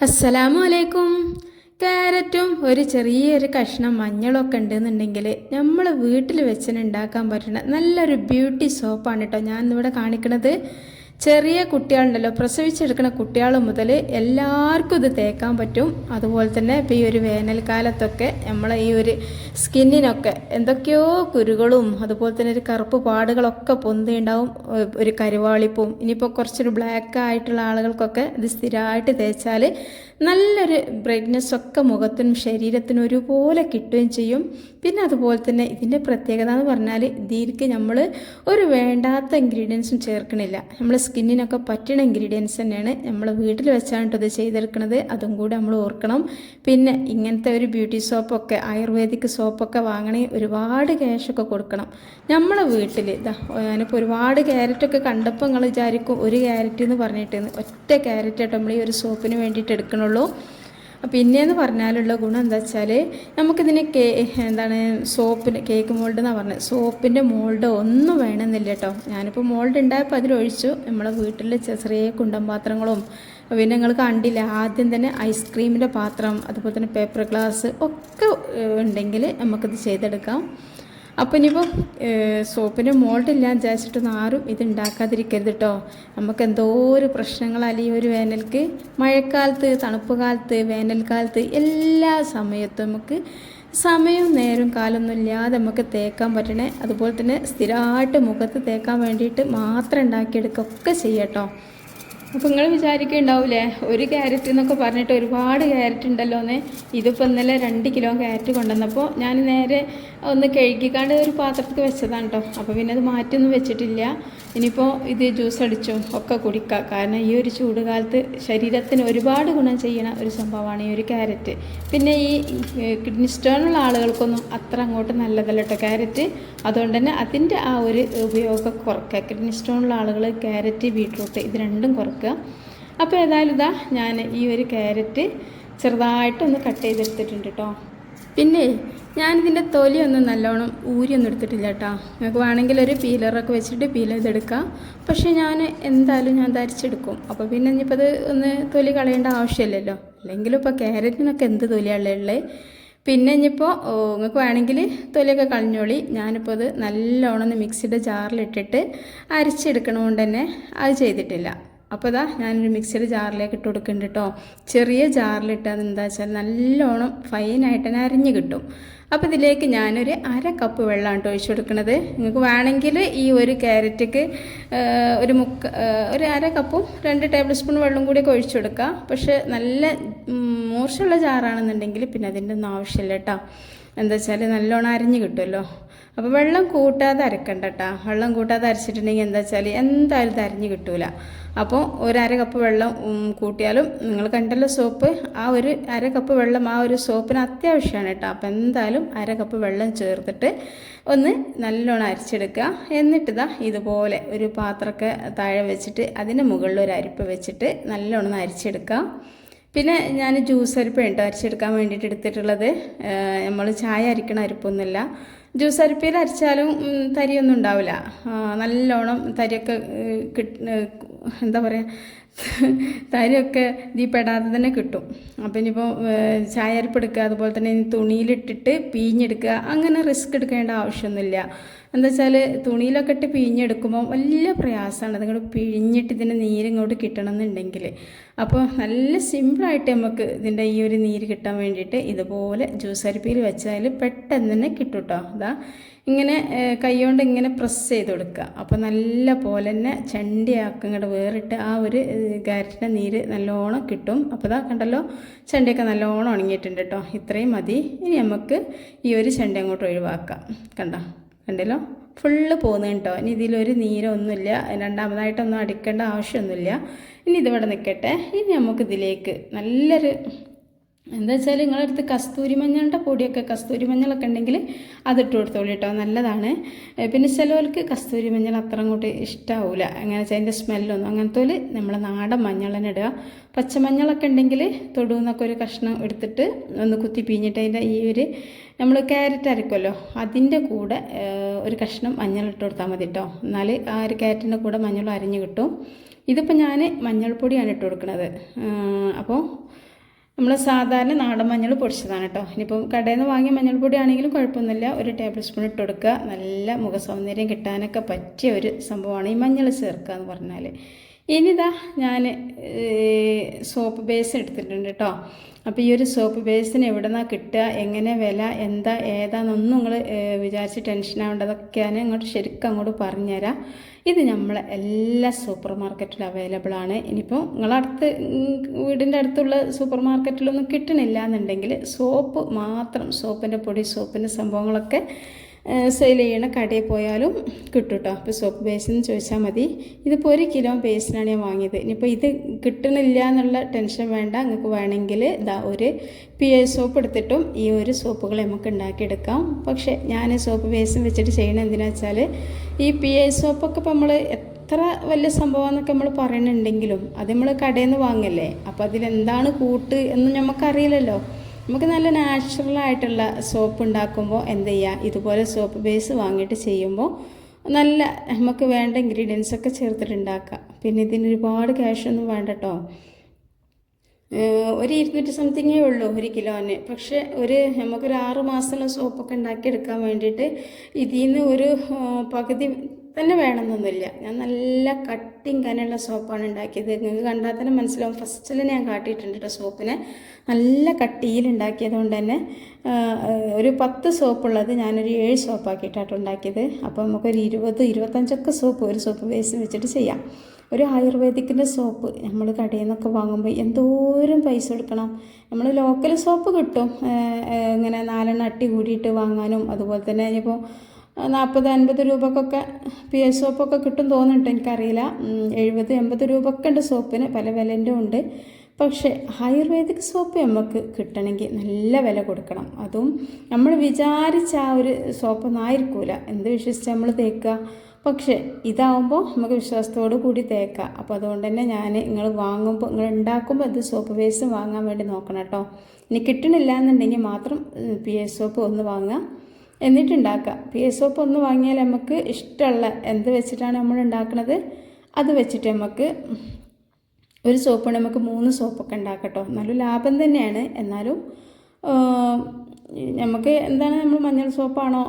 അസ്സലാമു അലൈക്കും. ക്യാരറ്റും ഒരു ചെറിയൊരു കഷ്ണം മഞ്ഞളൊക്കെ ഉണ്ടെന്നുണ്ടെങ്കിൽ നമ്മൾ വീട്ടിൽ വെച്ചിന് ഉണ്ടാക്കാൻ പറ്റുന്ന നല്ലൊരു ബ്യൂട്ടി സോപ്പാണ് കേട്ടോ ഞാൻ ഇന്നിവിടെ കാണിക്കുന്നത് ചെറിയ കുട്ടികളുണ്ടല്ലോ പ്രസവിച്ചെടുക്കുന്ന കുട്ടികൾ മുതൽ എല്ലാവർക്കും ഇത് തേക്കാൻ പറ്റും. അതുപോലെ തന്നെ ഇപ്പോൾ ഈ ഒരു വേനൽക്കാലത്തൊക്കെ നമ്മൾ ഈ ഒരു സ്കിന്നിനൊക്കെ എന്തൊക്കെയോ കുരുകളും അതുപോലെ തന്നെ ഒരു കറുപ്പ് പാടുകളൊക്കെ പൊന്തിയുണ്ടാവും ഒരു കരുവാളിപ്പും ഇനിയിപ്പോൾ കുറച്ചൊരു ബ്ലാക്ക് ആയിട്ടുള്ള ആളുകൾക്കൊക്കെ ഇത് സ്ഥിരമായിട്ട് തേച്ചാൽ നല്ലൊരു ബ്രൈറ്റ്നെസ് ഒക്കെ മുഖത്തിനും ശരീരത്തിനും ഒരുപോലെ കിട്ടുകയും ചെയ്യും. പിന്നെ അതുപോലെ തന്നെ ഇതിന്റെ പ്രത്യേകത എന്ന് പറഞ്ഞാൽ ഇതിലേക്ക് നമ്മൾ ഒരു വേണ്ടാത്ത ഇൻഗ്രീഡിയൻസും ചേർക്കണില്ല. നമ്മൾ സ്കിന്നിനൊക്കെ പറ്റുന്ന ഇൻഗ്രീഡിയൻസ് തന്നെയാണ് നമ്മൾ വീട്ടിൽ വെച്ചാണ് ഇത് ചെയ്തെടുക്കുന്നത് അതും കൂടി നമ്മൾ ഓർക്കണം. പിന്നെ ഇങ്ങനത്തെ ഒരു ബ്യൂട്ടി സോപ്പൊക്കെ ആയുർവേദിക് സോപ്പൊക്കെ വാങ്ങണേ ഒരുപാട് ക്യാഷൊക്കെ കൊടുക്കണം. നമ്മളെ വീട്ടിൽ ഇതാ ഞാനിപ്പോൾ ഒരുപാട് ക്യാരറ്റൊക്കെ കണ്ടപ്പോൾ നിങ്ങൾ വിചാരിക്കും ഒരു ക്യാരറ്റ് എന്ന് പറഞ്ഞിട്ട് ഒറ്റ ക്യാരറ്റ് നമ്മൾ ഈ ഒരു സോപ്പിന് വേണ്ടിയിട്ട് എടുക്കണുള്ളൂ പിന്നെയെന്ന് പറഞ്ഞാലുള്ള ഗുണം എന്താ വെച്ചാൽ നമുക്കിതിന് കേ എന്താണ് സോപ്പിന് കേക്ക് മോൾഡ് എന്നാണ് പറഞ്ഞത് സോപ്പിന്റെ മോൾഡ് ഒന്നും വേണമെന്നില്ല കേട്ടോ. ഞാനിപ്പോൾ മോൾഡ് ഉണ്ടായപ്പോൾ അതിലൊഴിച്ചു. നമ്മളെ വീട്ടിൽ ചെറിയ കുണ്ടം പാത്രങ്ങളും പിന്നെ നിങ്ങൾ കണ്ടില്ല ആദ്യം തന്നെ ഐസ്ക്രീമിന്റെ പാത്രം അതുപോലെ തന്നെ പേപ്പർ ഗ്ലാസ് ഒക്കെ ഉണ്ടെങ്കിൽ നമുക്കിത് ചെയ്തെടുക്കാം. അപ്പോൾ ഇനിയിപ്പോൾ സോപ്പിന് മോൾഡില്ല വിചാരിച്ചിട്ടൊന്നും ആരും ഇത് ഉണ്ടാക്കാതിരിക്കരുത് കേട്ടോ നമുക്ക് എന്തോ ഒരു പ്രശ്നങ്ങളല്ല ഈ ഒരു വേനൽക്ക്. മഴക്കാലത്ത് തണുപ്പ് കാലത്ത് വേനൽക്കാലത്ത് എല്ലാ സമയത്തും നമുക്ക് സമയവും നേരവും കാലമൊന്നും ഇല്ലാതെ നമുക്ക് തേക്കാൻ പറ്റണേ. അതുപോലെ തന്നെ സ്ഥിരമായിട്ട് മുഖത്ത് തേക്കാൻ വേണ്ടിയിട്ട് മാത്രം ഉണ്ടാക്കിയെടുക്കുകയൊക്കെ ചെയ്യട്ടോ അപ്പോൾ നിങ്ങൾ വിചാരിക്കുന്നുണ്ടാവില്ലേ ഒരു ക്യാരറ്റ് എന്നൊക്കെ പറഞ്ഞിട്ട് ഒരുപാട് ക്യാരറ്റ് ഉണ്ടല്ലോ എന്ന് ഇതിപ്പോൾ ഇന്നലെ രണ്ട് കിലോ ക്യാരറ്റ് കൊണ്ടുവന്നപ്പോൾ ഞാൻ നേരെ ഒന്ന് കഴുകിക്കാണ്ട് ഒരു പാത്രത്തിൽ വെച്ചതാണ് കേട്ടോ അപ്പോൾ പിന്നെ അത് മാറ്റിയൊന്നും വെച്ചിട്ടില്ല. ഇനിയിപ്പോൾ ഇത് ജ്യൂസ് അടിച്ചോ ഒക്കെ കുടിക്കുക കാരണം ഈ ഒരു ചൂട് കാലത്ത് ശരീരത്തിന് ഒരുപാട് ഗുണം ചെയ്യണ ഒരു സംഭവമാണ് ഈ ഒരു ക്യാരറ്റ്. പിന്നെ ഈ കിഡ്നി സ്റ്റോണുള്ള ആളുകൾക്കൊന്നും അത്ര അങ്ങോട്ട് നല്ലതല്ല കേട്ടോ ക്യാരറ്റ്. അതുകൊണ്ട് തന്നെ അതിന്റെ ആ ഒരു ഉപയോഗം കുറയ്ക്കുക കിഡ്നി സ്റ്റോണുള്ള ആളുകൾ ക്യാരറ്റ് ബീട്രൂട്ട് ഇത് രണ്ടും കുറയ്ക്കുക അപ്പോൾ ഏതായാലും ഇതാ ഞാൻ ഈ ഒരു ക്യാരറ്റ് ചെറുതായിട്ടൊന്ന് കട്ട് ചെയ്തെടുത്തിട്ടുണ്ട് കേട്ടോ പിന്നെ ഞാനിതിന്റെ തൊലിയൊന്നും നല്ലോണം ഊരിയൊന്നും എടുത്തിട്ടില്ല കേട്ടോ. നിങ്ങൾക്ക് വേണമെങ്കിൽ ഒരു പീലറൊക്കെ വെച്ചിട്ട് പീൽ ചെയ്തെടുക്കാം പക്ഷേ ഞാൻ എന്തായാലും ഞാൻ ധരിച്ചെടുക്കും. അപ്പോൾ പിന്നെ ഇനിയിപ്പോൾ അത് ഒന്ന് തൊലി കളയേണ്ട ആവശ്യമില്ലല്ലോ. അല്ലെങ്കിലും ഇപ്പോൾ ക്യാരറ്റിനൊക്കെ എന്ത് തൊലിയാണ് ഉള്ളത് പിന്നെ ഇനിയിപ്പോൾ നിങ്ങൾക്ക് വേണമെങ്കിൽ തൊലിയൊക്കെ കളഞ്ഞോളി. ഞാനിപ്പോൾ അത് നല്ലോണം ഒന്ന് മിക്സിയുടെ ജാറിലിട്ടിട്ട് അരച്ചെടുക്കണതുകൊണ്ട് തന്നെ അത് ചെയ്തിട്ടില്ല. അപ്പോൾ ഇതാ ഞാനൊരു മിക്സിയുടെ ജാറിലേക്ക് ഇട്ട് കൊടുക്കുന്നുണ്ട് കേട്ടോ. ചെറിയ ജാറിലിട്ട് എന്താ വെച്ചാൽ നല്ലോണം ഫൈനായിട്ട് തന്നെ അരിഞ്ഞ് കിട്ടും. അപ്പോൾ ഇതിലേക്ക് ഞാനൊരു അര കപ്പ് വെള്ളമാണ് ഒഴിച്ചു കൊടുക്കുന്നത് നിങ്ങൾക്ക് വേണമെങ്കിൽ ഈ ഒരു ക്യാരറ്റക്ക് ഒരു മുക്ക ഒരു അര കപ്പും രണ്ട് ടേബിൾ സ്പൂൺ വെള്ളം കൂടിയൊക്കെ ഒഴിച്ചു കൊടുക്കുക പക്ഷേ നല്ല മൂർച്ചയുള്ള ചാറാണെന്നുണ്ടെങ്കിൽ പിന്നെ അതിന്റെ ഒന്നും ആവശ്യമില്ല കേട്ടോ എന്താ വെച്ചാൽ നല്ലോണം അരിഞ്ഞ് കിട്ടുമല്ലോ. അപ്പോൾ വെള്ളം കൂട്ടാതെ അരക്കണ്ട കേട്ടോ വെള്ളം കൂട്ടാതെ അരച്ചിട്ടുണ്ടെങ്കിൽ എന്താ വെച്ചാൽ എന്തായാലും അരിഞ്ഞ് കിട്ടൂല. അപ്പോൾ ഒരു അര കപ്പ് വെള്ളം കൂട്ടിയാലും നിങ്ങൾ കണ്ടല്ലോ സോപ്പ് ആ ഒരു അര കപ്പ് വെള്ളം ആ ഒരു സോപ്പിന് അത്യാവശ്യമാണ് കേട്ടോ. അപ്പോൾ എന്തായാലും അര കപ്പ് വെള്ളം ചേർത്തിട്ട് ഒന്ന് നല്ലോണം അരച്ചെടുക്കുക. എന്നിട്ട് ഇതാ ഇതുപോലെ ഒരു പാത്രമൊക്കെ താഴെ വെച്ചിട്ട് അതിന് മുകളിൽ ഒരു അരിപ്പ് വെച്ചിട്ട് നല്ലോണം അരിച്ചെടുക്കുക. പിന്നെ ഞാൻ ജ്യൂസ് അരിപ്പ് കേട്ടോ അരിച്ചെടുക്കാൻ വേണ്ടിയിട്ട് എടുത്തിട്ടുള്ളത്. നമ്മൾ ചായ അരിക്കണ അരിപ്പൊന്നുമില്ല. ജ്യൂസ് അരിപ്പയിൽ അരച്ചാലും തരിയൊന്നും ഉണ്ടാവില്ല. നല്ലോണം തരിയൊക്കെ കിട്ട് എന്താ പറയുക തരിയൊക്കെ ഇതിൽ പെടാതെ തന്നെ കിട്ടും. അപ്പം ഇനിയിപ്പോൾ ചായ അരിപ്പെടുക്കുക അതുപോലെ തന്നെ തുണിയിലിട്ടിട്ട് പീഞ്ഞെടുക്കുക അങ്ങനെ റിസ്ക് എടുക്കേണ്ട ആവശ്യമൊന്നുമില്ല. എന്താ വെച്ചാൽ തുണിയിലൊക്കെ ഇട്ട് പിഴിഞ്ഞെടുക്കുമ്പോൾ വലിയ പ്രയാസമാണ്. നിങ്ങൾ പിഴിഞ്ഞിട്ട് ഇതിന്റെ നീര് ഇങ്ങോട്ട് കിട്ടണം എന്നുണ്ടെങ്കിൽ അപ്പോൾ നല്ല സിമ്പിളായിട്ട് നമുക്ക് ഇതിന്റെ ഈ ഒരു നീര് കിട്ടാൻ വേണ്ടിയിട്ട് ഇതുപോലെ ജ്യൂസ് അരിപ്പിയിൽ വെച്ചാൽ പെട്ടെന്ന് തന്നെ കിട്ടും കേട്ടോ അതാ ഇങ്ങനെ കൈകൊണ്ട് ഇങ്ങനെ പ്രസ് ചെയ്ത് കൊടുക്കുക. അപ്പോൾ നല്ല പോലെ തന്നെ ചണ്ടിയാക്കും ഇങ്ങോട്ട് വേറിട്ട് ആ ഒരു ക്യാരറ്റിന്റെ നീര് നല്ലോണം കിട്ടും. അപ്പോൾ ഇതാ കണ്ടല്ലോ ചണ്ടിയൊക്കെ നല്ലോണം ഉണങ്ങിയിട്ടുണ്ട് കേട്ടോ ഇത്രയും മതി. ഇനി നമുക്ക് ഈ ഒരു ചണ്ടി അങ്ങോട്ട് ഒഴിവാക്കാം. കണ്ടോ? കണ്ടല്ലോ? ഫുള്ള് പോകുന്നു കേട്ടോ ഇനി ഇതിലൊരു നീരൊന്നുമില്ല. രണ്ടാമതായിട്ടൊന്നും അടിക്കേണ്ട ആവശ്യമൊന്നുമില്ല. ഇനി ഇതിവിടെ നിൽക്കട്ടെ ഇനി നമുക്കിതിലേക്ക് നല്ലൊരു എന്താ വെച്ചാൽ നിങ്ങളുടെ അടുത്ത് കസ്തൂരി മഞ്ഞളുടെ പൊടിയൊക്കെ കസ്തൂരി മഞ്ഞളൊക്കെ ഉണ്ടെങ്കിൽ അതിട്ട് കൊടുത്തോളൂ കേട്ടോ നല്ലതാണ്. പിന്നെ ചിലവർക്ക് കസ്തൂരി മഞ്ഞൾ അത്ര അങ്ങോട്ട് ഇഷ്ടമാവില്ല അങ്ങനെ വെച്ചാൽ അതിന്റെ സ്മെല്ലൊന്നും. അങ്ങനത്തെ പോലെ നമ്മൾ നാടൻ മഞ്ഞൾ തന്നെ ഇടുക പച്ചമഞ്ഞളൊക്കെ ഉണ്ടെങ്കിൽ തൊടുന്നൊക്കെ ഒരു കഷ്ണം എടുത്തിട്ട് ഒന്ന് കുത്തി പിഴിഞ്ഞിട്ട് അതിന്റെ ഈ ഒരു നമ്മൾ ക്യാരറ്റ് അരക്കുമല്ലോ അതിന്റെ കൂടെ ഒരു കഷ്ണം മഞ്ഞൾ ഇട്ട് കൊടുത്താൽ മതി കേട്ടോ എന്നാൽ ആ ഒരു ക്യാരറ്റിന്റെ കൂടെ മഞ്ഞൾ അരിഞ്ഞ് കിട്ടും. ഇതിപ്പോൾ ഞാൻ മഞ്ഞൾപ്പൊടിയാണ് ഇട്ട് കൊടുക്കുന്നത് അപ്പോൾ നമ്മൾ സാധാരണ നാടൻ മഞ്ഞൾ പൊടിച്ചതാണ് കേട്ടോ ഇനിയിപ്പം കടയിൽ നിന്ന് വാങ്ങിയ മഞ്ഞൾപ്പൊടി ആണെങ്കിലും കുഴപ്പമൊന്നുമില്ല. ഒരു ടേബിൾ സ്പൂൺ ഇട്ട് കൊടുക്കുക. നല്ല മുഖസൗന്ദര്യം കിട്ടാനൊക്കെ പറ്റിയ ഒരു സംഭവമാണ് ഈ മഞ്ഞൾ ചേർക്കുക എന്ന് പറഞ്ഞാൽ ഇനിതാ ഞാൻ സോപ്പ് ബേസ് എടുത്തിട്ടുണ്ട് കേട്ടോ അപ്പോൾ ഈ ഒരു സോപ്പ് ബേസിന് എവിടെ നിന്നാണ് കിട്ടുക എങ്ങനെ വില എന്താ ഏതാണെന്നൊന്നും നിങ്ങൾ വിചാരിച്ച് ടെൻഷൻ ആവേണ്ടതൊക്കെ ഞാൻ അങ്ങോട്ട് ശരിക്കും അങ്ങോട്ട് പറഞ്ഞുതരാം. ഇത് നമ്മളെ എല്ലാ സൂപ്പർ മാർക്കറ്റിലും അവൈലബിൾ ആണ് ഇനിയിപ്പോൾ നിങ്ങളടുത്ത് വീടിന്റെ അടുത്തുള്ള സൂപ്പർ മാർക്കറ്റിലൊന്നും കിട്ടണില്ല എന്നുണ്ടെങ്കിൽ സോപ്പ് മാത്രം സോപ്പിന്റെ പൊടി സോപ്പിന്റെ സംഭവങ്ങളൊക്കെ സെയിൽ ചെയ്യണ കടയിൽ പോയാലും കിട്ടും കേട്ടോ അപ്പോൾ സോപ്പ് ബേസിന് ചോദിച്ചാൽ മതി. ഇതിപ്പോൾ ഒരു കിലോ ബേസിനാണ് ഞാൻ വാങ്ങിയത്. ഇനിയിപ്പോൾ ഇത് കിട്ടണില്ല എന്നുള്ള ടെൻഷൻ വേണ്ട. നിങ്ങൾക്ക് വേണമെങ്കിൽ ഇതാ ഒരു പി എ സോപ്പ് എടുത്തിട്ടും ഈ ഒരു സോപ്പുകൾ നമുക്ക് ഉണ്ടാക്കിയെടുക്കാം. പക്ഷേ ഞാൻ സോപ്പ് ബേസ് വെച്ചിട്ട് ചെയ്യണത് എന്തിനാ വെച്ചാൽ ഈ പി എ സോപ്പൊക്കെ ഇപ്പോൾ നമ്മൾ എത്ര വലിയ സംഭവം എന്നൊക്കെ നമ്മൾ പറയണുണ്ടെങ്കിലും അത് നമ്മൾ കടയിൽ നിന്ന് വാങ്ങല്ലേ? അപ്പോൾ അതിലെന്താണ് കൂട്ട് എന്ന് നമുക്കറിയില്ലല്ലോ നമുക്ക് നല്ല നാച്ചുറൽ ആയിട്ടുള്ള സോപ്പ് ഉണ്ടാക്കുമ്പോൾ എന്ത് ചെയ്യുക ഇതുപോലെ സോപ്പ് ബേസ് വാങ്ങിയിട്ട് ചെയ്യുമ്പോൾ നല്ല നമുക്ക് വേണ്ട ഇൻഗ്രീഡിയൻസ് ഒക്കെ ചേർത്തിട്ട് ഉണ്ടാക്കുക പിന്നെ ഇതിന് ഒരുപാട് ക്യാഷൊന്നും വേണ്ട കേട്ടോ ഒരു ഇരുന്നൂറ്റി സംതിങ്ങേ ഉള്ളൂ ഒരു കിലോന്. പക്ഷേ ഒരു നമുക്കൊരു ആറ് മാസമുള്ള സോപ്പൊക്കെ ഉണ്ടാക്കിയെടുക്കാൻ വേണ്ടിയിട്ട് ഇതിൽ നിന്ന് ഒരു പകുതി തന്നെ വേണമെന്നൊന്നുമില്ല. ഞാൻ നല്ല കട്ടിങ് കനുള്ള സോപ്പാണ് ഉണ്ടാക്കിയത്. നിങ്ങൾക്ക് കണ്ടാൽ തന്നെ മനസ്സിലാവും. ഫസ്റ്റിൽ ഞാൻ കാട്ടിയിട്ടുണ്ട് കേട്ടോ സോപ്പിനെ നല്ല കട്ടിയിൽ ഉണ്ടാക്കിയത് കൊണ്ട് തന്നെ ഒരു പത്ത് സോപ്പുള്ളത് ഞാനൊരു ഏഴ് സോപ്പാക്കിയിട്ടാണ് ഉണ്ടാക്കിയത്. അപ്പോൾ നമുക്കൊരു ഇരുപത് ഇരുപത്തഞ്ചൊക്കെ സോപ്പ് ഒരു സോപ്പ് ബേസ് വെച്ചിട്ട് ചെയ്യാം. ഒരു ആയുർവേദിക്കിന്റെ സോപ്പ് നമ്മൾ കടയിൽ നിന്നൊക്കെ വാങ്ങുമ്പോൾ എന്തോരം പൈസ കൊടുക്കണം. നമ്മൾ ലോക്കൽ സോപ്പ് കിട്ടും. ഇങ്ങനെ നാലെണ്ണം അട്ടി കൂടിയിട്ട് വാങ്ങാനും അതുപോലെ തന്നെ ഇനിയിപ്പോൾ നാൽപ്പത് അൻപത് രൂപക്കൊക്കെ പി എസ് സോപ്പൊക്കെ കിട്ടും തോന്നിട്ട് എനിക്കറിയില്ല. എഴുപത് എൺപത് രൂപയൊക്കെ ഉണ്ട് സോപ്പിന് പല വിലന്റെ ഉണ്ട്. പക്ഷേ ആയുർവേദിക് സോപ്പ് നമുക്ക് കിട്ടണമെങ്കിൽ നല്ല വില കൊടുക്കണം. അതും നമ്മൾ വിചാരിച്ച ആ ഒരു സോപ്പൊന്നും ആയിരിക്കൂല. എന്ത് വിശ്വസിച്ച് നമ്മൾ തേക്കുക? പക്ഷേ ഇതാവുമ്പോൾ നമുക്ക് വിശ്വാസത്തോടു കൂടി തേക്കാം. അപ്പോൾ അതുകൊണ്ട് തന്നെ ഞാൻ നിങ്ങൾ വാങ്ങുമ്പോൾ നിങ്ങൾ ഉണ്ടാക്കുമ്പോൾ അത് സോപ്പ് ബേസ് വാങ്ങാൻ വേണ്ടി നോക്കണം കേട്ടോ. ഇനി കിട്ടണില്ല എന്നുണ്ടെങ്കിൽ മാത്രം പി എസ് സോപ്പ് ഒന്ന് വാങ്ങുക. എന്നിട്ടുണ്ടാക്കുക എസ് സോപ്പ് ഒന്ന് വാങ്ങിയാൽ നമുക്ക് ഇഷ്ടമുള്ള എന്ത് വെച്ചിട്ടാണ് നമ്മൾ ഉണ്ടാക്കുന്നത് അത് വെച്ചിട്ട് നമുക്ക് ഒരു സോപ്പ് നമുക്ക് മൂന്ന് സോപ്പൊക്കെ ഉണ്ടാക്കട്ടോ. നല്ല ലാഭം തന്നെയാണ്. എന്നാലും നമുക്ക് എന്താണ് നമ്മൾ മഞ്ഞൾ സോപ്പാണോ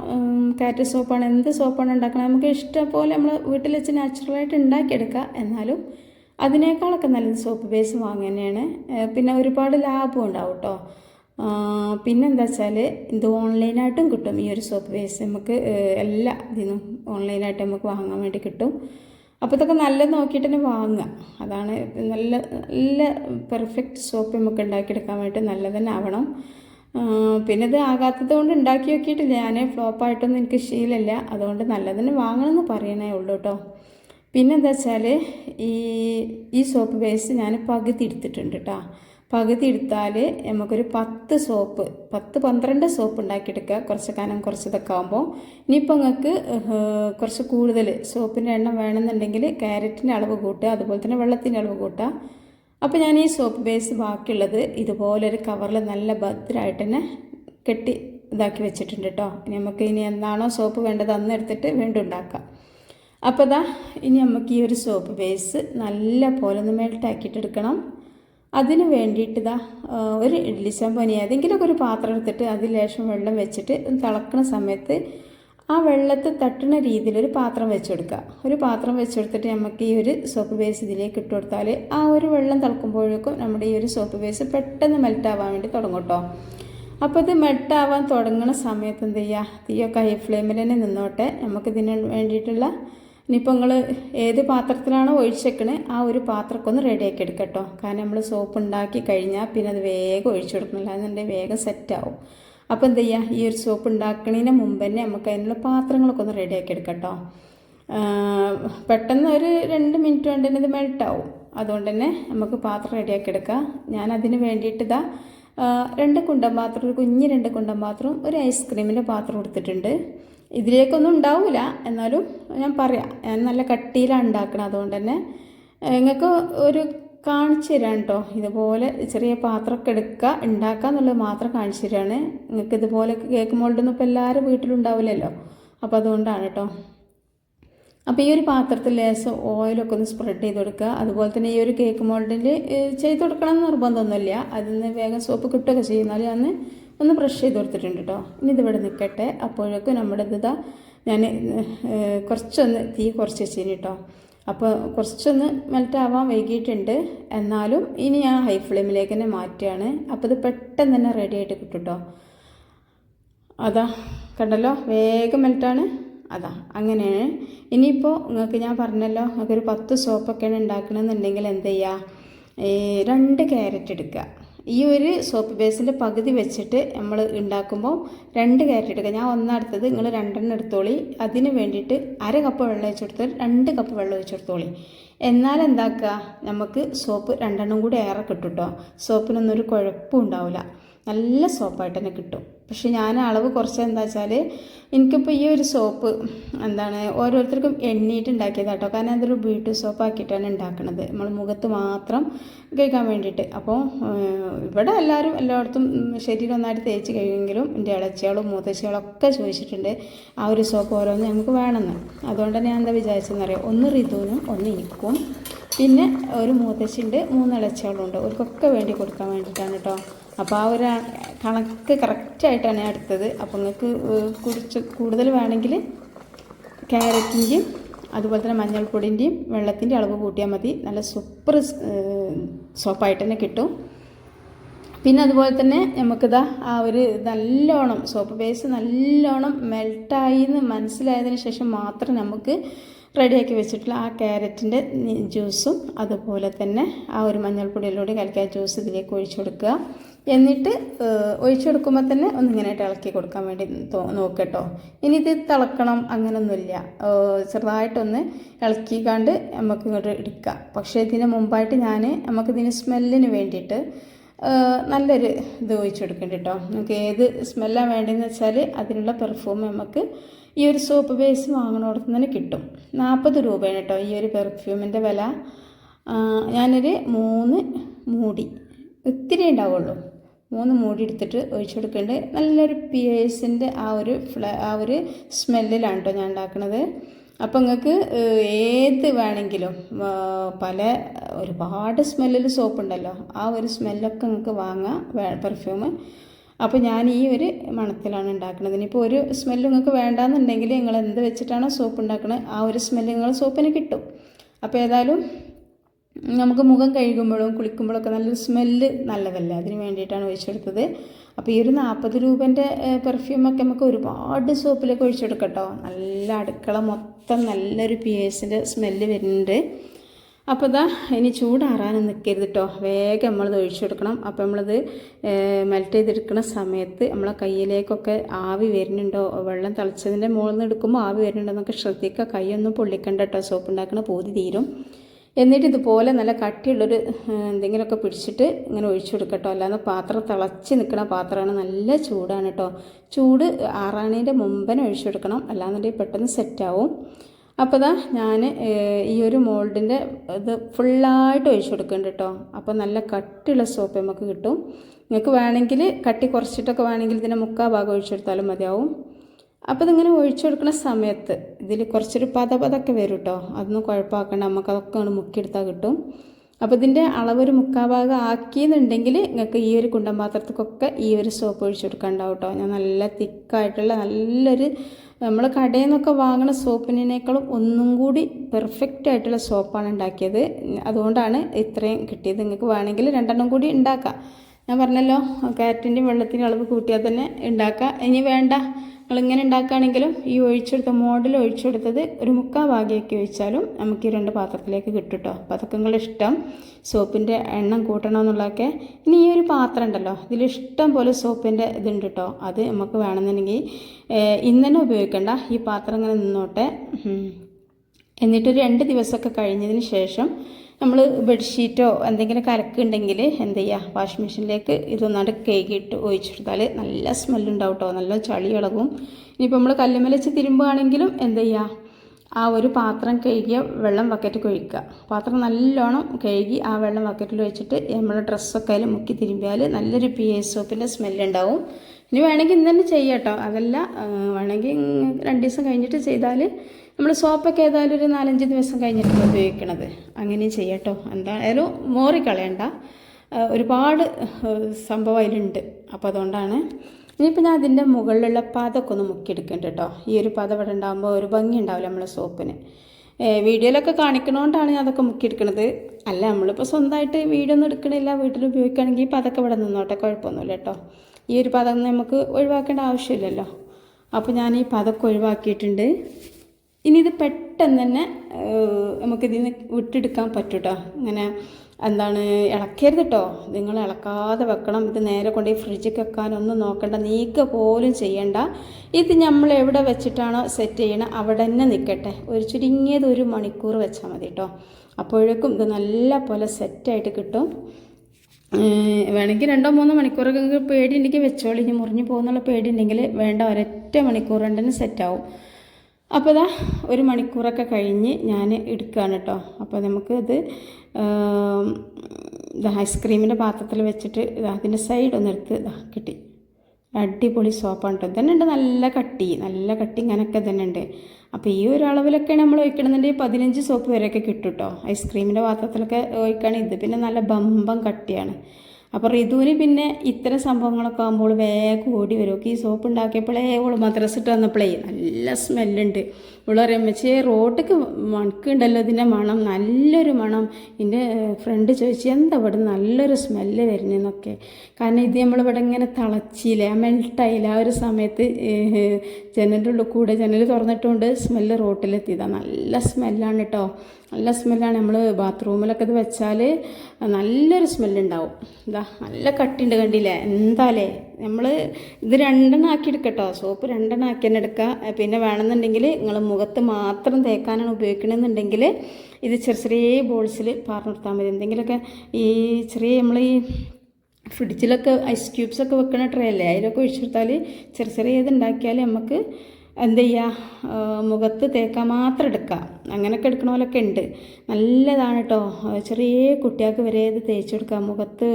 കാറ്റ് സോപ്പാണോ എന്ത് സോപ്പാണോ ഉണ്ടാക്കണം നമുക്ക് ഇഷ്ടം പോലെ നമ്മൾ വീട്ടിൽ വെച്ച് നാച്ചുറലായിട്ട് ഉണ്ടാക്കിയെടുക്കുക എന്നാലും അതിനേക്കാളൊക്കെ നല്ലത് സോപ്പ് ബേസ് വാങ്ങുക തന്നെയാണ് പിന്നെ ഒരുപാട് ലാഭം ഉണ്ടാവും കേട്ടോ പിന്നെന്താ വെച്ചാൽ ഇത് ഓൺലൈനായിട്ടും കിട്ടും. ഈ ഒരു സോപ്പ് ബേസ് നമുക്ക് എല്ലാ ഇതിനും ഓൺലൈനായിട്ട് നമുക്ക് വാങ്ങാൻ വേണ്ടി കിട്ടും. അപ്പോൾ ഇതൊക്കെ നല്ല നോക്കിയിട്ട് തന്നെ വാങ്ങുക അതാണ് നല്ല നല്ല പെർഫെക്റ്റ് സോപ്പ് നമുക്ക് ഉണ്ടാക്കിയെടുക്കാൻ വേണ്ടി നല്ല തന്നെ ആവണം. പിന്നെ ഇത് ആകാത്തത് കൊണ്ട് ഉണ്ടാക്കി നോക്കിയിട്ടില്ല. ഞാൻ ഫ്ലോപ്പായിട്ടൊന്നും എനിക്ക് ശീലമില്ല. അതുകൊണ്ട് നല്ലതിന് വാങ്ങണമെന്ന് പറയണേ ഉള്ളൂ കേട്ടോ. പിന്നെന്താ വെച്ചാൽ ഈ ഈ സോപ്പ് ബേസ് ഞാൻ പകുതി എടുത്തിട്ടുണ്ട് കേട്ടോ. പകുതി എടുത്താൽ നമുക്കൊരു പത്ത് സോപ്പ് പത്ത് പന്ത്രണ്ട് സോപ്പ് ഉണ്ടാക്കിയെടുക്കുക. കുറച്ച് കനം കുറച്ചതൊക്കെ ആകുമ്പോൾ ഇനിയിപ്പോൾ നിങ്ങൾക്ക് കുറച്ച് കൂടുതൽ സോപ്പിന്റെ എണ്ണം വേണമെന്നുണ്ടെങ്കിൽ ക്യാരറ്റിന്റെ അളവ് കൂട്ടുക അതുപോലെ തന്നെ വെള്ളത്തിന്റെ അളവ് കൂട്ടുക. അപ്പോൾ ഞാൻ ഈ സോപ്പ് ബേസ് ബാക്കിയുള്ളത് ഇതുപോലൊരു കവറിൽ നല്ല ഭദ്രമായിട്ട് തന്നെ കെട്ടി ഇതാക്കി വെച്ചിട്ടുണ്ട് കേട്ടോ ഇനി നമുക്ക് ഇനി എന്താണോ സോപ്പ് വേണ്ടത് അന്ന് എടുത്തിട്ട് വീണ്ടും ഉണ്ടാക്കാം. അപ്പോൾ ഇതാ ഇനി നമുക്ക് ഈ ഒരു സോപ്പ് ബേസ് നല്ല പോലെ ഒന്ന് മെൽട്ടാക്കിയിട്ട് എടുക്കണം. അതിന് വേണ്ടിയിട്ട് ഇതാ ഒരു ഇഡ്ഡലി ചെമ്പനി ഏതെങ്കിലുമൊക്കെ ഒരു പാത്രം എടുത്തിട്ട് അതിൽ ലേശം വെള്ളം വെച്ചിട്ട് തിളക്കുന്ന സമയത്ത് ആ വെള്ളത്തിൽ തട്ടുന്ന രീതിയിൽ ഒരു പാത്രം വെച്ചെടുക്കുക. ഒരു പാത്രം വെച്ചെടുത്തിട്ട് നമുക്ക് ഈ ഒരു സോപ്പ് ബേസ് ഇതിലേക്ക് ഇട്ട് കൊടുത്താൽ ആ ഒരു വെള്ളം തിളക്കുമ്പോഴേക്കും നമ്മുടെ ഈ ഒരു സോപ്പ് ബേസ് പെട്ടെന്ന് മെൽറ്റാവാൻ വേണ്ടി തുടങ്ങും കേട്ടോ അപ്പോൾ ഇത് മെൽട്ടാവാൻ തുടങ്ങുന്ന സമയത്ത് എന്ത് ചെയ്യുക തീയൊക്കെ ഹൈ ഫ്ലെയിമിൽ തന്നെ നിന്നോട്ടെ. നമുക്കിതിന് വേണ്ടിയിട്ടുള്ള ഇനിയിപ്പോൾ നിങ്ങൾ ഏത് പാത്രത്തിലാണോ ഒഴിച്ചേക്കണേ ആ ഒരു പാത്രമൊക്കെ ഒന്ന് റെഡിയാക്കി എടുക്കട്ടോ കാരണം നമ്മൾ സോപ്പ് ഉണ്ടാക്കി കഴിഞ്ഞാൽ പിന്നെ അത് വേഗം ഒഴിച്ചു കൊടുക്കണില്ല എന്നുണ്ടെങ്കിൽ വേഗം സെറ്റാവും അപ്പോൾ എന്ത് ചെയ്യുക ഈ ഒരു സോപ്പ് ഉണ്ടാക്കുന്നതിന് മുമ്പ് തന്നെ നമുക്ക് അതിനുള്ള പാത്രങ്ങളൊക്കെ ഒന്ന് റെഡിയാക്കി എടുക്കട്ടോ പെട്ടെന്ന് ഒരു രണ്ട് മിനിറ്റ് കൊണ്ട് തന്നെ ഇത് മെൽട്ടാവും അതുകൊണ്ട് തന്നെ നമുക്ക് പാത്രം റെഡിയാക്കി എടുക്കാം. ഞാൻ അതിന് വേണ്ടിയിട്ട് ഇതാ രണ്ട് കുണ്ടം പാത്രം ഒരു കുഞ്ഞ് രണ്ട് കുണ്ടം പാത്രവും ഒരു ഐസ്ക്രീമിന്റെ പാത്രം കൊടുത്തിട്ടുണ്ട്. ഇതിലേക്കൊന്നും ഉണ്ടാവില്ല എന്നാലും ഞാൻ പറയാം ഞാൻ നല്ല കട്ടിയിലാണ് ഉണ്ടാക്കണം അതുകൊണ്ട് തന്നെ നിങ്ങൾക്ക് ഒരു കാണിച്ചു തരാം കേട്ടോ ഇതുപോലെ ചെറിയ പാത്രമൊക്കെ എടുക്കുക ഉണ്ടാക്കുക എന്നുള്ളത് മാത്രം കാണിച്ചു തരാണ്. നിങ്ങൾക്ക് ഇതുപോലെ കേക്ക് മോൾഡൊന്നും ഇപ്പോൾ എല്ലാവരും വീട്ടിലുണ്ടാവില്ലല്ലോ. അപ്പോൾ അതുകൊണ്ടാണ് കേട്ടോ അപ്പോൾ ഈ ഒരു പാത്രത്തിൽ ലേശം ഓയിലൊക്കെ ഒന്ന് സ്പ്രെഡ് ചെയ്ത് കൊടുക്കുക. അതുപോലെ തന്നെ ഈ ഒരു കേക്ക് മോൾഡിൽ ചെയ്ത് കൊടുക്കണം എന്ന് നിർബന്ധമൊന്നുമില്ല. അതിൽ നിന്ന് വേഗം സോപ്പ് കിട്ടുകയൊക്കെ ചെയ്യുന്നാൽ ഞാൻ ഒന്ന് ബ്രഷ് ചെയ്ത് കൊടുത്തിട്ടുണ്ട് കേട്ടോ ഇനി ഇതിവിടെ നിൽക്കട്ടെ അപ്പോഴേക്കും നമ്മുടെ ഇതാ ഞാൻ കുറച്ചൊന്ന് തീ കുറച്ച് വെച്ചിന് കേട്ടോ അപ്പോൾ കുറച്ചൊന്ന് മെൽറ്റാവാൻ വൈകിയിട്ടുണ്ട്. എന്നാലും ഇനി ഞാൻ ഹൈ ഫ്ലെയിമിലേക്ക് തന്നെ മാറ്റുകയാണ്. അപ്പോൾ ഇത് പെട്ടെന്ന് തന്നെ റെഡി ആയിട്ട് കിട്ടും കേട്ടോ അതാ കണ്ടല്ലോ? വേഗം മെൽറ്റാണ് അതാ അങ്ങനെയാണ്. ഇനിയിപ്പോൾ നിങ്ങൾക്ക് ഞാൻ പറഞ്ഞല്ലോ നിങ്ങൾക്കൊരു പത്ത് സോപ്പൊക്കെയാണ് ഉണ്ടാക്കണമെന്നുണ്ടെങ്കിൽ എന്ത് ചെയ്യുക? രണ്ട് ക്യാരറ്റ് എടുക്കുക. ഈ ഒരു സോപ്പ് ബേസിന്റെ പകുതി വെച്ചിട്ട് നമ്മൾ ഉണ്ടാക്കുമ്പോൾ രണ്ട് ക്യാരറ്റ് എടുക്കുക ഞാൻ ഒന്നെടുത്തത് നിങ്ങൾ രണ്ടെണ്ണം എടുത്തോളി. അതിന് വേണ്ടിയിട്ട് അര കപ്പ് വെള്ളം ഒഴിച്ച് കൊടുത്താൽ രണ്ട് കപ്പ് വെള്ളം ഒഴിച്ച് കൊടുത്തോളി. എന്നാൽ എന്താക്കുക നമുക്ക് സോപ്പ് രണ്ടെണ്ണം കൂടി ഏറെ കിട്ടും കേട്ടോ സോപ്പിനൊന്നും ഒരു കുഴപ്പവും ഉണ്ടാവില്ല നല്ല സോപ്പായിട്ട് തന്നെ കിട്ടും. പക്ഷെ ഞാൻ അളവ് കുറച്ച് എന്താ വെച്ചാൽ എനിക്കിപ്പോൾ ഈ ഒരു സോപ്പ് എന്താണ് ഓരോരുത്തർക്കും എണ്ണീട്ട് ഉണ്ടാക്കിയതാണ് കേട്ടോ. കാരണം അതൊരു ബ്യൂട്ടി സോപ്പ് ആക്കിയിട്ടാണ് ഉണ്ടാക്കുന്നത് നമ്മൾ മുഖത്ത് മാത്രം കഴിക്കാൻ വേണ്ടിയിട്ട്. അപ്പോൾ ഇവിടെ എല്ലാവരും എല്ലായിടത്തും ശരീരം ഒന്നായിട്ട് തേച്ച് കഴിയുമെങ്കിലും എന്റെ ഇളച്ചികളും മൂത്തച്ചികളും ഒക്കെ ചോദിച്ചിട്ടുണ്ട് ആ ഒരു സോപ്പ് ഓരോന്ന് ഞങ്ങൾക്ക് വേണമെന്ന്. അതുകൊണ്ട് ഞാൻ എന്താ വിചാരിച്ചെന്നറിയാം ഒന്ന് ഋതുവിനും ഒന്ന് എനിക്കും. പിന്നെ ഒരു മൂത്തച്ഛന്റെ മൂന്ന് ഇളച്ചികളുണ്ട്. അവർക്കൊക്കെ വേണ്ടി കൊടുക്കാൻ വേണ്ടിയിട്ടാണ് കേട്ടോ. അപ്പോൾ ആ ഒരു കണക്ക് കറക്റ്റായിട്ടാണ് ഞാൻ എടുത്തത്. അപ്പോൾ നിങ്ങൾക്ക് കുടിച്ച് കൂടുതൽ വേണമെങ്കിൽ ക്യാരറ്റിന്റെയും അതുപോലെ തന്നെ മഞ്ഞൾപ്പൊടിന്റെയും വെള്ളത്തിന്റെ അളവ് കൂട്ടിയാൽ മതി. നല്ല സൂപ്പർ സോപ്പായിട്ട് തന്നെ കിട്ടും. പിന്നെ അതുപോലെ തന്നെ നമുക്കിതാ ആ ഒരു നല്ലോണം സോപ്പ് ബേസ് നല്ലോണം മെൽട്ടായി എന്ന് മനസ്സിലായതിന് ശേഷം മാത്രം നമുക്ക് റെഡിയാക്കി വെച്ചിട്ടുള്ള ആ ക്യാരറ്റിന്റെ ജ്യൂസും അതുപോലെ തന്നെ ആ ഒരു മഞ്ഞൾപ്പൊടിയിലൂടെ കലക്കിയ ജ്യൂസ് ഇതിലേക്ക് ഒഴിച്ചു കൊടുക്കുക. എന്നിട്ട് ഒഴിച്ചു കൊടുക്കുമ്പോൾ തന്നെ ഒന്നിങ്ങനെയായിട്ട് ഇളക്കി കൊടുക്കാൻ വേണ്ടി നോക്കട്ടോ. ഇനി ഇത് തിളക്കണം അങ്ങനൊന്നുമില്ല. ചെറുതായിട്ടൊന്ന് ഇളക്കിക്കാണ്ട് നമുക്ക് ഇങ്ങോട്ട് എടുക്കാം. പക്ഷേ ഇതിന് മുമ്പായിട്ട് ഞാൻ നമുക്ക് നമുക്കിതിന് സ്മെല്ലിന് വേണ്ടിയിട്ട് നല്ലൊരു ഇത് ഒഴിച്ചു കേട്ടോ നമുക്ക് ഏത് സ്മെല്ലാണ് വേണ്ടതെന്ന് വെച്ചാൽ അതിനുള്ള പെർഫ്യൂം നമുക്ക് ഈ ഒരു സോപ്പ് ബേസ് വാങ്ങണോടത്ത് തന്നെ കിട്ടും. നാൽപ്പത് രൂപയാണ് കേട്ടോ ഈ ഒരു പെർഫ്യൂമിന്റെ വില. ഞാനൊരു മൂന്ന് മൂടി ഒത്തിരി ഉണ്ടാവുള്ളൂ. മൂന്ന് മൂടി എടുത്തിട്ട് ഒഴിച്ചു കൊടുക്കേണ്ടത് നല്ലൊരു പിയേഴ്സിന്റെ ആ ഒരു ഫ്ല ആ ഒരു സ്മെല്ലിലാണ് കേട്ടോ ഞാൻ ഉണ്ടാക്കുന്നത് അപ്പോൾ നിങ്ങൾക്ക് ഏത് വേണമെങ്കിലും പല ഒരുപാട് സ്മെല്ലിൽ സോപ്പ് ഉണ്ടല്ലോ ആ ഒരു സ്മെല്ലൊക്കെ നിങ്ങൾക്ക് വാങ്ങാം പെർഫ്യൂം അപ്പോൾ ഞാൻ ഈ ഒരു മണത്തിലാണ് ഉണ്ടാക്കുന്നത് ഇനിയിപ്പോൾ ഒരു സ്മെല്ല് നിങ്ങൾക്ക് വേണ്ടാന്നുണ്ടെങ്കിൽ നിങ്ങൾ എന്ത് വെച്ചിട്ടാണോ സോപ്പ് ഉണ്ടാക്കുന്നത് ആ ഒരു സ്മെല്ല് നിങ്ങൾ സോപ്പിന് കിട്ടും. അപ്പോൾ ഏതായാലും നമുക്ക് മുഖം കഴുകുമ്പോഴും കുളിക്കുമ്പോഴൊക്കെ നല്ലൊരു സ്മെല്ല് നല്ലതല്ലേ? അതിന് വേണ്ടിയിട്ടാണ് ഒഴിച്ചെടുത്തത്. അപ്പോൾ ഈ ഒരു നാൽപ്പത് രൂപേന്റെ പെർഫ്യൂമൊക്കെ നമുക്ക് ഒരുപാട് സോപ്പിലൊക്കെ ഒഴിച്ചെടുക്കട്ടോ. നല്ല അടുക്കള മൊത്തം നല്ലൊരു പി എസിന്റെ സ്മെല്ല് വരുന്നുണ്ട്. അപ്പോൾ ഇതാ ഇനി ചൂടാറാനും നിൽക്കരുത് കേട്ടോ വേഗം നമ്മളത് ഒഴിച്ചെടുക്കണം. അപ്പോൾ നമ്മളത് മെൽറ്റ് ചെയ്തെടുക്കുന്ന സമയത്ത് നമ്മളെ കയ്യിലേക്കൊക്കെ ആവി വരുന്നുണ്ടോ? വെള്ളം തിളച്ചതിന്റെ മുകളിൽ നിന്ന് എടുക്കുമ്പോൾ ആവി വരുന്നുണ്ടോ എന്നൊക്കെ ശ്രദ്ധിക്കുക. കൈയൊന്നും പൊള്ളിക്കണ്ട കേട്ടോ സോപ്പ് ഉണ്ടാക്കുന്ന പോതി തീരും. എന്നിട്ട് ഇതുപോലെ നല്ല കട്ടിയുള്ളൊരു എന്തെങ്കിലുമൊക്കെ പിടിച്ചിട്ട് ഇങ്ങനെ ഒഴിച്ചു കൊടുക്കട്ടോ. അല്ലാതെ പാത്രം തിളച്ച് നിൽക്കുന്ന പാത്രമാണ്. നല്ല ചൂടാണ് കേട്ടോ ചൂട് ആറാണീന്റെ മുമ്പനെ ഒഴിച്ചു കൊടുക്കണം. അല്ലാന്നുണ്ടെങ്കിൽ പെട്ടെന്ന് സെറ്റാവും. അപ്പോൾ ഇതാ ഞാൻ ഈ ഒരു മോൾഡിന്റെ ഇത് ഫുള്ളായിട്ട് ഒഴിച്ചു കൊടുക്കുന്നുണ്ട് കേട്ടോ അപ്പോൾ നല്ല കട്ടിയുള്ള സോപ്പ് നമുക്ക് കിട്ടും. നിങ്ങൾക്ക് വേണമെങ്കിൽ കട്ടി കുറച്ചിട്ടൊക്കെ വേണമെങ്കിൽ ഇതിന്റെ മുക്കാ ഭാഗം ഒഴിച്ചെടുത്താലും മതിയാവും. അപ്പോൾ ഇതിങ്ങനെ ഒഴിച്ചു കൊടുക്കുന്ന സമയത്ത് ഇതിൽ കുറച്ചൊരു പത പതൊക്കെ വരും കേട്ടോ അതൊന്നും കുഴപ്പമാക്കണ്ട നമുക്കതൊക്കെ ഒന്ന് മുക്കിയെടുത്താൽ കിട്ടും. അപ്പോൾ ഇതിന്റെ അളവൊരു മുക്കാൽ ഭാഗം ആക്കിയെന്നുണ്ടെങ്കിൽ നിങ്ങൾക്ക് ഈ ഒരു കുണ്ടൻ പാത്രത്തിക്കൊക്കെ ഈ ഒരു സോപ്പ് ഒഴിച്ചു കൊടുക്കാണ്ടാവും കേട്ടോ ഞാൻ നല്ല തിക്കായിട്ടുള്ള നല്ലൊരു നമ്മൾ കടയിൽ നിന്നൊക്കെ വാങ്ങുന്ന സോപ്പിനേക്കാളും ഒന്നും കൂടി പെർഫെക്റ്റ് ആയിട്ടുള്ള സോപ്പാണ് ഉണ്ടാക്കിയത് അതുകൊണ്ടാണ് ഇത്രയും കിട്ടിയത്. നിങ്ങൾക്ക് വേണമെങ്കിൽ രണ്ടെണ്ണം കൂടി ഉണ്ടാക്കാം ഞാൻ പറഞ്ഞല്ലോ കാറ്റിന്റെയും വെള്ളത്തിന്റെ അളവ് കൂട്ടിയാൽ തന്നെ ഉണ്ടാക്കാം ഇനി വേണ്ട. നിങ്ങളിങ്ങനെ ഉണ്ടാക്കുകയാണെങ്കിലും ഈ ഒഴിച്ചെടുത്ത മോഡൽ ഒഴിച്ചെടുത്തത് ഒരു മുക്കാൽ ഭാഗിയൊക്കെ ഒഴിച്ചാലും നമുക്ക് ഈ രണ്ട് പാത്രത്തിലേക്ക് കിട്ടും കേട്ടോ. അപ്പോൾ അതൊക്കെ നിങ്ങളിഷ്ടം സോപ്പിന്റെ എണ്ണം കൂട്ടണമെന്നുള്ളതൊക്കെ. ഇനി ഈ ഒരു പാത്രം ഉണ്ടല്ലോ ഇതിൽ ഇഷ്ടം പോലെ സോപ്പിന്റെ ഇതുണ്ട് കേട്ടോ. അത് നമുക്ക് വേണമെന്നുണ്ടെങ്കിൽ ഇന്ന് തന്നെ ഉപയോഗിക്കണ്ട. ഈ പാത്രം ഇങ്ങനെ നിന്നോട്ടെ. എന്നിട്ടൊരു രണ്ട് ദിവസമൊക്കെ കഴിഞ്ഞതിന് ശേഷം നമ്മൾ ബെഡ്ഷീറ്റോ എന്തെങ്കിലും കലക്കുണ്ടെങ്കിൽ എന്ത് ചെയ്യുക വാഷിംഗ് മെഷീനിലേക്ക് ഇതൊന്നാണ്ട് കേക്കിട്ട് ഒഴിച്ചെടുത്താൽ നല്ല സ്മെല്ലുണ്ടാവും കേട്ടോ നല്ല ചളി ഇളകും. ഇനിയിപ്പോൾ നമ്മൾ കല്ലുമലച്ച് തിരുമ്പുകയാണെങ്കിലും എന്ത് ചെയ്യുക ആ ഒരു പാത്രം കഴുകിയ വെള്ളം ബക്കറ്റ് ഒഴിക്കുക. പാത്രം നല്ലോണം കഴുകി ആ വെള്ളം ബക്കറ്റിൽ വെച്ചിട്ട് നമ്മൾ ഡ്രസ്സൊക്കെ അതിൽ മുക്കി തിരുമ്പിയാൽ നല്ലൊരു പി എ സോപ്പിന്റെ സ്മെല്ലുണ്ടാവും ഇനി വേണമെങ്കിൽ ഇന്ന് തന്നെ ചെയ്യാം കേട്ടോ അതല്ല വേണമെങ്കിൽ രണ്ട് ദിവസം കഴിഞ്ഞിട്ട് ചെയ്താൽ നമ്മൾ സോപ്പൊക്കെ ഏതായാലും ഒരു നാലഞ്ച് ദിവസം കഴിഞ്ഞിട്ടാണ് ഉപയോഗിക്കണത്. അങ്ങനെയും ചെയ്യട്ടോ. എന്തായാലും മോറിക്കളയണ്ട ഒരുപാട് സംഭവം അതിലുണ്ട്. അപ്പോൾ അതുകൊണ്ടാണ് ഇനിയിപ്പോൾ ഞാൻ അതിന്റെ മുകളിലുള്ള പതൊക്കെ ഒന്ന് മുക്കിയെടുക്കുന്നുണ്ട് കേട്ടോ ഈ ഒരു പത ഇവിടെ ഉണ്ടാകുമ്പോൾ ഒരു ഭംഗി ഉണ്ടാവില്ല നമ്മളെ സോപ്പിന്. വീഡിയോയിലൊക്കെ കാണിക്കണോണ്ടാണ് ഞാൻ അതൊക്കെ മുക്കിയെടുക്കണത്. അല്ല നമ്മളിപ്പോൾ സ്വന്തമായിട്ട് വീഡിയോ ഒന്നും എടുക്കണില്ല. വീട്ടിൽ ഉപയോഗിക്കുകയാണെങ്കിൽ ഈ പതൊക്കെ ഇവിടെ നിന്നോട്ടെ കുഴപ്പമൊന്നുമില്ല കേട്ടോ ഈ ഒരു പദം നമുക്ക് ഒഴിവാക്കേണ്ട ആവശ്യമില്ലല്ലോ. അപ്പോൾ ഞാൻ ഈ പതൊക്കെ ഒഴിവാക്കിയിട്ടുണ്ട്. ഇനി ഇത് പെട്ടെന്ന് തന്നെ നമുക്കിതിൽ നിന്ന് വിട്ടെടുക്കാൻ പറ്റും കേട്ടോ ഇങ്ങനെ എന്താണ് ഇളക്കരുത് കേട്ടോ നിങ്ങൾ ഇളക്കാതെ വെക്കണം. ഇത് നേരെ കൊണ്ട് ഫ്രിഡ്ജിൽ വെക്കാനൊന്നും നോക്കണ്ട. നീക്ക പോലും ചെയ്യണ്ട. ഇത് നമ്മൾ എവിടെ വെച്ചിട്ടാണോ സെറ്റ് ചെയ്യണം അവിടെ തന്നെ നിൽക്കട്ടെ ഒരു ചുരുങ്ങിയത് ഒരു മണിക്കൂർ വെച്ചാൽ മതി കേട്ടോ അപ്പോഴേക്കും ഇത് നല്ല പോലെ സെറ്റായിട്ട് കിട്ടും. വേണമെങ്കിൽ രണ്ടോ മൂന്നോ മണിക്കൂറൊക്കെ പേടി ഉണ്ടെങ്കിൽ വെച്ചോളി. ഇനി മുറിഞ്ഞു പോകുന്നുള്ള പേടി ഉണ്ടെങ്കിൽ വേണ്ട ഒരൊറ്റ മണിക്കൂർ രണ്ടിന് സെറ്റാവും അപ്പോൾ ഇതാ ഒരു മണിക്കൂറൊക്കെ കഴിഞ്ഞ് ഞാൻ എടുക്കുകയാണ് കേട്ടോ. അപ്പോൾ നമുക്ക് ഇത് ഐസ്ക്രീമിന്റെ പാത്രത്തിൽ വെച്ചിട്ട് അതിന്റെ സൈഡ് ഒന്ന് എടുത്ത് കിട്ടി. അടിപൊളി സോപ്പാണ് കേട്ടോ. തന്നെ ഉണ്ട് നല്ല കട്ടി നല്ല കട്ടി ഇങ്ങനെയൊക്കെ തന്നെ ഉണ്ട്. അപ്പോൾ ഈ ഒരു അളവിലൊക്കെ നമ്മൾ ഒഴിക്കണമെന്നുണ്ടെങ്കിൽ പതിനഞ്ച് സോപ്പ് വരെയൊക്കെ കിട്ടും കേട്ടോ. ഐസ്ക്രീമിന്റെ പാത്രത്തിലൊക്കെ ഒഴിക്കുകയാണെങ്കിൽ ഇത് പിന്നെ നല്ല ബമ്പം കട്ടിയാണ്. അപ്പോൾ ഋതുവിന് പിന്നെ ഇത്തരം സംഭവങ്ങളൊക്കെ ആകുമ്പോൾ വേഗം ഓടി വരും. ഈ സോപ്പ് ഉണ്ടാക്കിയപ്പോഴേ ഓൾ മദ്രസിട്ട് വന്നപ്പോഴേ നല്ല സ്മെല്ലുണ്ട് ഇവൾ ചേ അമ്മച്ചേ റോട്ടിക്ക് മണക്കുണ്ടല്ലോ ഇതിന്റെ മണം. നല്ലൊരു മണം. എന്റെ ഫ്രണ്ട് ചോദിച്ചു എന്താ ഇവിടെ നല്ലൊരു സ്മെല്ല് വരുന്നതെന്നൊക്കെ കാരണം ഇത് നമ്മളിവിടെ ഇങ്ങനെ തിളച്ചില്ലേ മെൽട്ടായില്ല ആ ഒരു സമയത്ത് ജനലിന്റെ ഉള്ളിൽ കൂടെ ജനൽ തുറന്നിട്ടുകൊണ്ട് സ്മെല്ല് റോട്ടിലെത്തിയതാണ് നല്ല സ്മെല്ലാണ് കേട്ടോ നല്ല സ്മെല്ലാണ്. നമ്മൾ ബാത്റൂമിലൊക്കെ ഇത് വെച്ചാൽ നല്ലൊരു സ്മെല്ലുണ്ടാവും എന്താ നല്ല കട്ടിയുണ്ട് കണ്ടില്ലേ? എന്താലേ? നമ്മൾ ഇത് രണ്ടെണ്ണം ആക്കി എടുക്കട്ടോ സോപ്പ് രണ്ടെണ്ണം ആക്കി തന്നെ എടുക്കുക പിന്നെ വേണമെന്നുണ്ടെങ്കിൽ നിങ്ങൾ മുഖത്ത് മാത്രം തേക്കാനാണ് ഉപയോഗിക്കണമെന്നുണ്ടെങ്കിൽ ഇത് ചെറിയ ചെറിയ ബോൾസിൽ പാർന്നു കൊടുത്താൽ മതി. എന്തെങ്കിലുമൊക്കെ ഈ ചെറിയ നമ്മൾ ഈ ഫ്രിഡ്ജിലൊക്കെ ഐസ് ക്യൂബ്സ് ഒക്കെ വെക്കണ ട്രേ അല്ലേ? അതിലൊക്കെ ഒഴിച്ചു കൊടുത്താൽ ചെറിയ ചെറിയ ഇത് ഉണ്ടാക്കിയാൽ നമുക്ക് എന്ത് ചെയ്യുക മുഖത്ത് തേക്കാൻ മാത്രം എടുക്കാം അങ്ങനെയൊക്കെ എടുക്കണ പോലൊക്കെ ഉണ്ട്. നല്ലതാണ് കേട്ടോ ചെറിയ കുട്ടികൾക്ക് വരെ ഇത് തേച്ച് കൊടുക്കാം മുഖത്ത്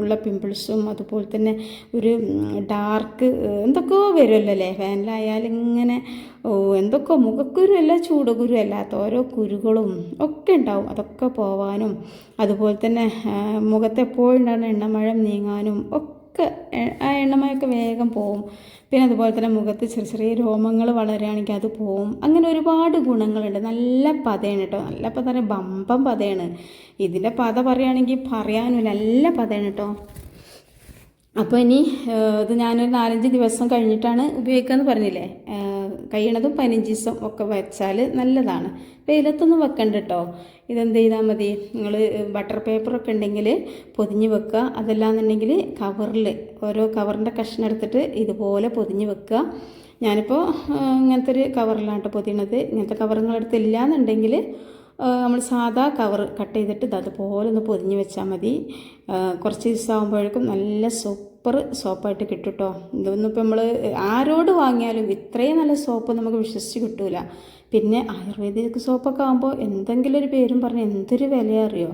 ഉള്ള പിമ്പിൾസും അതുപോലെ തന്നെ ഒരു ഡാർക്ക് എന്തൊക്കെയോ വരുമല്ലോ അല്ലേ? ഫാനിലായാലും ഇങ്ങനെ ഓ എന്തൊക്കെ മുഖക്കുരു അല്ല ചൂടുകുരു അല്ലാത്ത ഓരോ കുരുകളും ഒക്കെ ഉണ്ടാവും. അതൊക്കെ പോവാനും അതുപോലെ തന്നെ മുഖത്തെപ്പോഴുണ്ടാകുന്ന മുഖത്ത് എണ്ണമഴം നീങ്ങാനും ഒക്കെ എ- ആ എണ്ണമയൊക്കെ വേഗം പോവും. പിന്നെ അതുപോലെ തന്നെ മുഖത്ത് ചെറിയ ചെറിയ രോമങ്ങൾ വളരുകയാണെങ്കിൽ അത് പോവും. അങ്ങനെ ഒരുപാട് ഗുണങ്ങളുണ്ട്. നല്ല പതയാണ് കേട്ടോ. നല്ല പത പറഞ്ഞാൽ ബമ്പം പതയാണ്. ഇതിന്റെ പത പറയുകയാണെങ്കിൽ പറയാനും നല്ല പതയാണ് കേട്ടോ. അപ്പോൾ ഇനി ഇത് ഞാനൊരു നാലഞ്ച് ദിവസം കഴിഞ്ഞിട്ടാണ് ഉപയോഗിക്കുക എന്ന് പറഞ്ഞില്ലേ കഴിയണതും പതിനഞ്ച് ദിവസം ഒക്കെ വെച്ചാൽ നല്ലതാണ്. വെയിലത്തൊന്നും വെക്കണ്ട കേട്ടോ ഇതെന്ത് ചെയ്താൽ മതി? നിങ്ങൾ ബട്ടർ പേപ്പറൊക്കെ ഉണ്ടെങ്കിൽ പൊതിഞ്ഞ് വെക്കുക. അതല്ലാന്നുണ്ടെങ്കിൽ കവറിൽ ഓരോ കവറിന്റെ കഷ്ണം എടുത്തിട്ട് ഇതുപോലെ പൊതിഞ്ഞ് വെക്കുക. ഞാനിപ്പോൾ ഇങ്ങനത്തെ ഒരു കവറിലാണ് കേട്ടോ പൊതിയണത്. ഇങ്ങനത്തെ കവറുകളെടുത്ത് ഇല്ല എന്നുണ്ടെങ്കിൽ നമ്മൾ സാധാ കവർ കട്ട് ചെയ്തിട്ട് അതുപോലെ ഒന്ന് പൊതിഞ്ഞ് വെച്ചാൽ മതി. കുറച്ച് ദിവസം ആകുമ്പോഴേക്കും നല്ല സൂപ്പർ സോപ്പായിട്ട് കിട്ടും കേട്ടോ ഇതൊന്നും ഇപ്പോൾ നമ്മൾ ആരോട് വാങ്ങിയാലും ഇത്രയും നല്ല സോപ്പ് നമുക്ക് വിശ്വസിച്ച് കിട്ടൂല. പിന്നെ ആയുർവേദിക് സോപ്പൊക്കെ ആകുമ്പോൾ എന്തെങ്കിലും ഒരു പേരും പറഞ്ഞ് എന്തൊരു വില അറിയോ?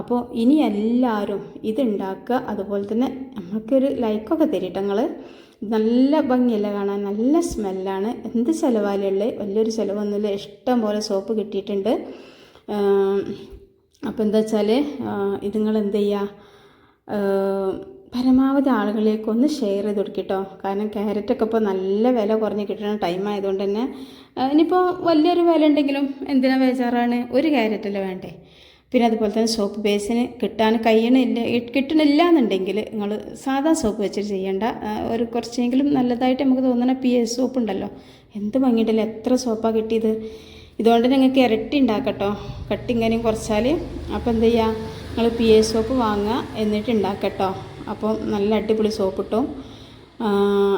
അപ്പോൾ ഇനി എല്ലാവരും ഇതുണ്ടാക്കുക അതുപോലെ തന്നെ നമുക്കൊരു ലൈക്കൊക്കെ തരിട്ടോ നിങ്ങൾ നല്ല ഭംഗിയല്ല കാണാൻ നല്ല സ്മെല്ലാണ്. എന്ത് ചിലവാലുള്ളത് വലിയൊരു ചിലവൊന്നുമില്ല. ഇഷ്ടം പോലെ സോപ്പ് കിട്ടിയിട്ടുണ്ട്. അപ്പോൾ എന്താ വെച്ചാൽ ഇത് നിങ്ങൾ എന്ത് ചെയ്യുക പരമാവധി ആളുകളിലേക്ക് ഒന്ന് ഷെയർ ചെയ്ത് കൊടുക്കട്ടോ. കാരണം ക്യാരറ്റൊക്കെ ഇപ്പോൾ നല്ല വില കുറഞ്ഞ് കിട്ടുന്ന ടൈം ആയതുകൊണ്ട് തന്നെ ഇനിയിപ്പോൾ വലിയൊരു വില ഉണ്ടെങ്കിലും എന്തിനാ ബേജാറാണ്? ഒരു ക്യാരറ്റല്ലേ വേണ്ടേ? പിന്നെ അതുപോലെ തന്നെ സോപ്പ് ബേസിന് കിട്ടാൻ കഴിയണില്ല കിട്ടണില്ല എന്നുണ്ടെങ്കിൽ നിങ്ങൾ സാധാ സോപ്പ് വെച്ചിട്ട് ചെയ്യേണ്ട ഒരു കുറച്ചെങ്കിലും നല്ലതായിട്ട് നമുക്ക് തോന്നുന്ന പി എസ് സോപ്പ് ഉണ്ടല്ലോ. എന്ത് ഭംഗിയുണ്ടല്ലോ? എത്ര സോപ്പാണ് കിട്ടിയത്? ഇതുകൊണ്ട് നിങ്ങൾക്ക് ഇരട്ടി ഉണ്ടാക്കട്ടോ. കട്ടിങ്ങനെയും കുറച്ചാൽ അപ്പോൾ എന്ത് ചെയ്യുക നിങ്ങൾ പി എസ് സോപ്പ് വാങ്ങുക എന്നിട്ട് ഉണ്ടാക്കട്ടോ. അപ്പോൾ നല്ല അടിപൊളി സോപ്പ് കിട്ടും ആ,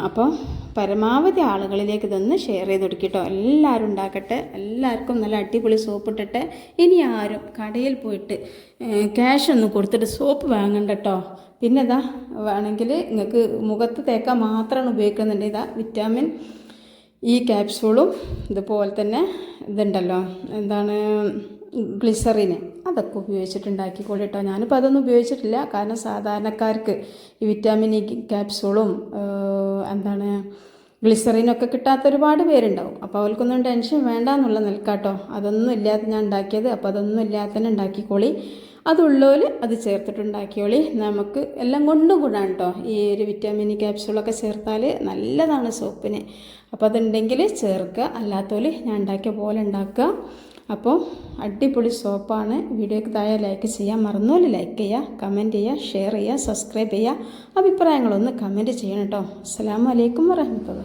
അപ്പോൾ പരമാവധി ആളുകളിലേക്ക് ഇതൊന്ന് ഷെയർ ചെയ്ത് കൊടുക്കട്ടോ എല്ലാവരും ഉണ്ടാക്കട്ടെ. എല്ലാവർക്കും നല്ല അടിപൊളി സോപ്പ് ഇട്ടിട്ട് ഇനി ആരും കടയിൽ പോയിട്ട് ക്യാഷ് ഒന്നും കൊടുത്തിട്ട് സോപ്പ് വാങ്ങണ്ട കേട്ടോ പിന്നെ ഇതാ വേണമെങ്കിൽ നിങ്ങൾക്ക് മുഖത്ത് തേക്കാൻ മാത്രമാണ് ഉപയോഗിക്കുന്നുണ്ട്. ഇതാ വിറ്റാമിൻ ഈ ക്യാപ്സൂളും ഇതുപോലെ തന്നെ ഇതുണ്ടല്ലോ. എന്താണ്? ഗ്ലിസറിന് അതൊക്കെ ഉപയോഗിച്ചിട്ടുണ്ടാക്കിക്കോളൂ കേട്ടോ ഞാനിപ്പോൾ അതൊന്നും ഉപയോഗിച്ചിട്ടില്ല. കാരണം സാധാരണക്കാർക്ക് ഈ വിറ്റാമിൻ ഇ ക്യാപ്സൂളും എന്താണ് ഗ്ലിസറിനൊക്കെ കിട്ടാത്ത ഒരുപാട് പേരുണ്ടാവും. അപ്പോൾ അവർക്കൊന്നും ടെൻഷൻ വേണ്ട എന്നുള്ള നിൽക്കാട്ടോ. അതൊന്നും ഇല്ലാതെ ഞാൻ ഉണ്ടാക്കിയത്. അപ്പോൾ അതൊന്നും ഇല്ലാത്തന്നെ ഉണ്ടാക്കിക്കോളി. അതുള്ളവർ അത് ചേർത്തിട്ടുണ്ടാക്കിയോളി. നമുക്ക് എല്ലാം കൊണ്ടും കൂടാണ് കേട്ടോ ഈ ഒരു വിറ്റാമിൻ ക്യാപ്സൂളൊക്കെ ചേർത്താൽ നല്ലതാണ് സോപ്പിന്. അപ്പോൾ അതുണ്ടെങ്കിൽ ചേർക്കുക. അല്ലാത്തവർ ഞാൻ ഉണ്ടാക്കിയ പോലെ ഉണ്ടാക്കുക. അപ്പോൾ അടിപൊളി സോപ്പാണ്. വീഡിയോയ്ക്ക് താഴെ ലൈക്ക് ചെയ്യാം മറന്നുപോലെ ലൈക്ക് ചെയ്യുക കമന്റ് ചെയ്യുക ഷെയർ ചെയ്യുക സബ്സ്ക്രൈബ് ചെയ്യുക അഭിപ്രായങ്ങളൊന്ന് കമന്റ് ചെയ്യണം കേട്ടോ അസ്സാം വലൈക്കും വരഹമത്തുള്ള